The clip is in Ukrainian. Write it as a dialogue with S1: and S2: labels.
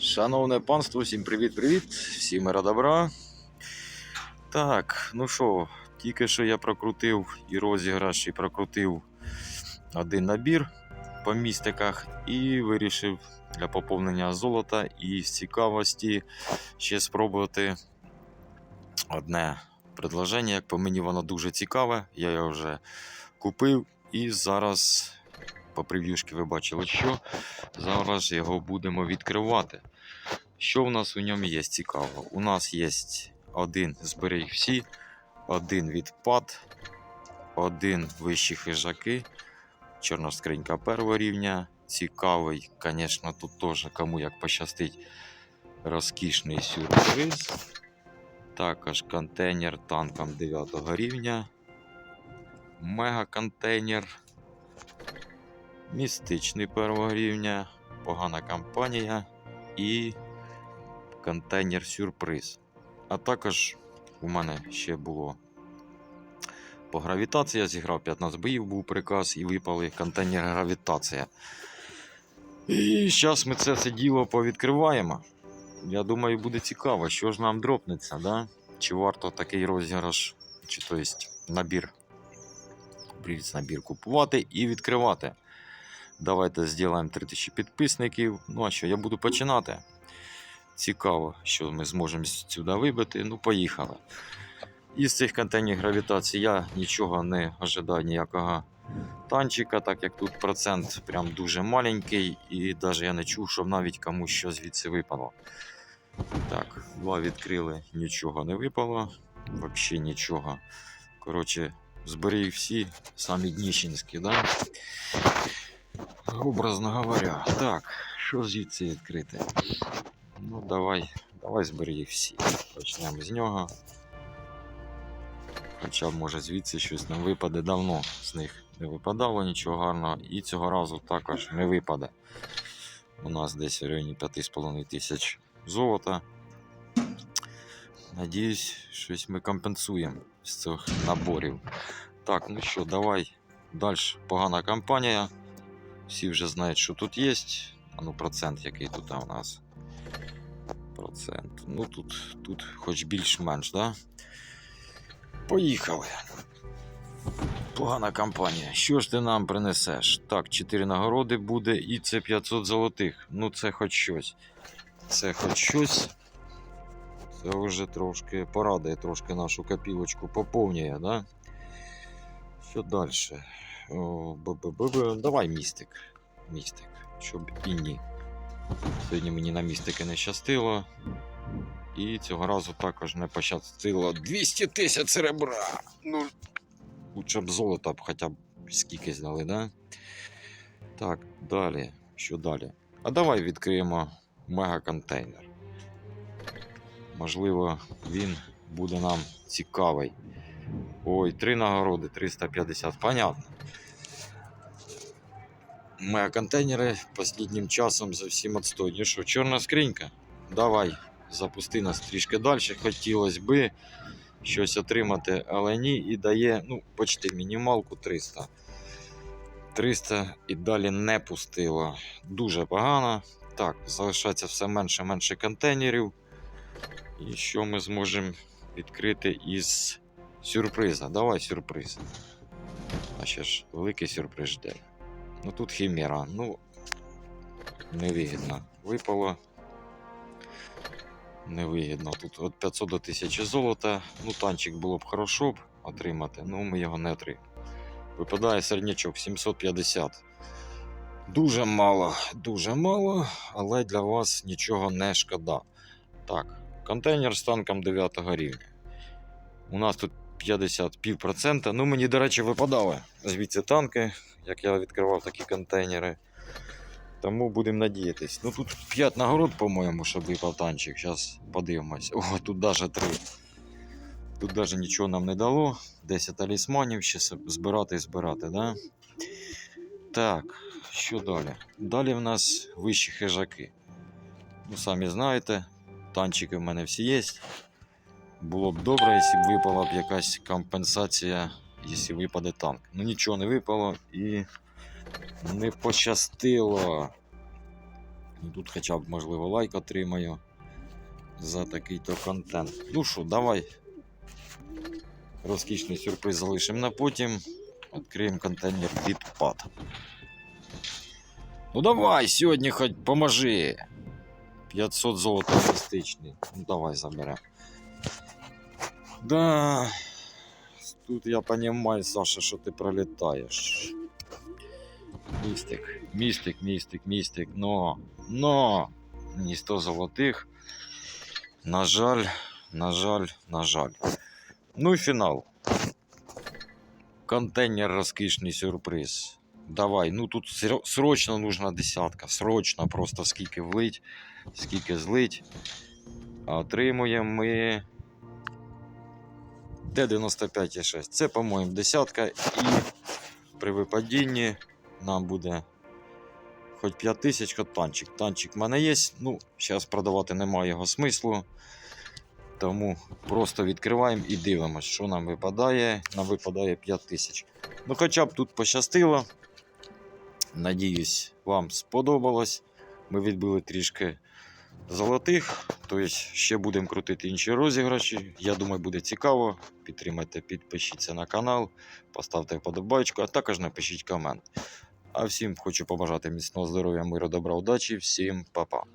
S1: Шановне панство, всім привіт-привіт, всім мира добра. Так, ну що, тільки що я прокрутив і розіграш, і прокрутив один набір по містиках і вирішив для поповнення золота і з цікавості ще спробувати одне предложення. Як по мені воно дуже цікаве. Я його вже купив і зараз по прев'юшки ви бачили, що зараз його будемо відкривати. Що в нас у ньому є цікаво? У нас є один зберіг всі, один відпад, один вищі хижаки, чорна скринька першого рівня. Цікавий, звісно, тут теж кому як пощастить розкішний сюрприз. Також контейнер танком 9 рівня. Мега-контейнер. Містичний першого рівня. Погана кампанія і контейнер сюрприз. А також у мене ще було по гравітації. Я зіграв 15 боїв, був приказ і випали контейнер гравітація. І зараз ми це все діло повідкриваємо. Я думаю, буде цікаво, що ж нам дропнеться, да? чи варто такий розіграш, чи то набір, набір купувати і відкривати. Давайте зробимо 3000 підписників. Ну а що, я буду починати. Цікаво, що ми зможемо сюди вибити. Ну, поїхали. Із цих контейнерів гравітації я нічого не ожидаю, ніякого танчика, так як тут процент прям дуже маленький, і навіть я не чув, щоб навіть комусь що звідси випало. Так, два відкрили, нічого не випало. Взагалі нічого. Коротше, зберіг всі, самі дніщенські, да? Образно говоря. Так, що звідси відкрити? Ну, давай, давай зберіг всі. Почнемо з нього. Хоча може звідси щось нам випаде давно з них не випадало нічого гарного, і цього разу також не випаде. У нас десь в районі 5,5 тисяч золота. Надіюсь, щось ми компенсуємо з цих наборів. Так, ну що, давай далі. Погана кампанія. Всі вже знають, що тут є. А ну процент який тут у нас. Процент. Ну тут, тут хоч більш-менш, да? Поїхали. Погана кампанія. Що ж ти нам принесеш? Так, 4 нагороди буде і це 500 золотих. Ну це хоч щось. Це хоч щось. Це вже трошки порадує трошки нашу копілочку, поповнює, да? Що далі? О, б-б-б-б. Давай містик. Містик. Щоб і ні. Сьогодні мені на містики не щастило. І цього разу також не пощастило 200 тисяч серебра. Ну, лучше б золота б хоча б скільки знали, да? Так, далі. Що далі? А давай відкриємо мега-контейнер. Можливо, він буде нам цікавий. Ой, три нагороди, 350, понятно. Мега-контейнери останнім часом зовсім відстойні. Що, чорна скринька? Давай, запусти нас трішки далі. Хотілося би щось отримати, але ні, і дає, ну, почти мінімалку 300. 300 і далі не пустило. Дуже погано. Так, залишається все менше менше контейнерів. І що ми зможемо відкрити із сюрприза? Давай сюрприз. А ще ж великий сюрприз жде. Ну тут хімера, ну невигідно. Випало. Невигідно. Тут від 500 до 1000 золота. Ну, танчик було б хорошо б отримати, ну ми його не отримали. Випадає середнячок 750. Дуже мало, дуже мало, але для вас нічого не шкода. Так, контейнер з танком 9 рівня. У нас тут 50 півпроцента. Ну, мені, до речі, випадали звідси танки, як я відкривав такі контейнери. Тому будемо надіятись. Ну тут 5 нагород, по-моєму, щоб випав танчик. Зараз подивимось. О, тут навіть 3. Тут навіть нічого нам не дало. 10 талісманів, ще збирати і збирати, да? Так, що далі? Далі в нас вищі хижаки. Ну, самі знаєте, танчики в мене всі є. Було б добре, якщо б випала б якась компенсація, якщо випаде танк. Ну нічого не випало і не пощастило. Ну, Тут хоча б, можливо, лайк отримаю за такий-то контент. Ну що, давай. Розкішний сюрприз залишимо на потім. Відкриємо контейнер від пад. Ну давай, сьогодні хоч поможи. 500 золота містичний. Ну давай заберемо. Да. Тут я понимаю, Саша, що ти пролітаєш. Містик, містик, містик, містик, но, но, ні 100 золотих. На жаль, на жаль, на жаль. Ну і фінал. Контейнер розкішний сюрприз. Давай, ну тут сро- срочно нужна десятка. Срочно просто скільки влить, скільки злить. А отримуємо ми. Д95,6. Це, по-моєму, десятка. І при випадінні нам буде хоч 5 тисяч, хоч танчик. Танчик в мене є. Ну, зараз продавати немає його смислу. Тому просто відкриваємо і дивимося, що нам випадає. Нам випадає 5 тисяч. Ну, хоча б тут пощастило. Надіюсь, вам сподобалось. Ми відбили трішки золотих. Тобто ще будемо крутити інші розіграші. Я думаю, буде цікаво. Підтримайте, підпишіться на канал, поставте вподобайку, а також напишіть комент. А всім хочу побажати міцного здоров'я, миру, добра, удачі. Всім па-па.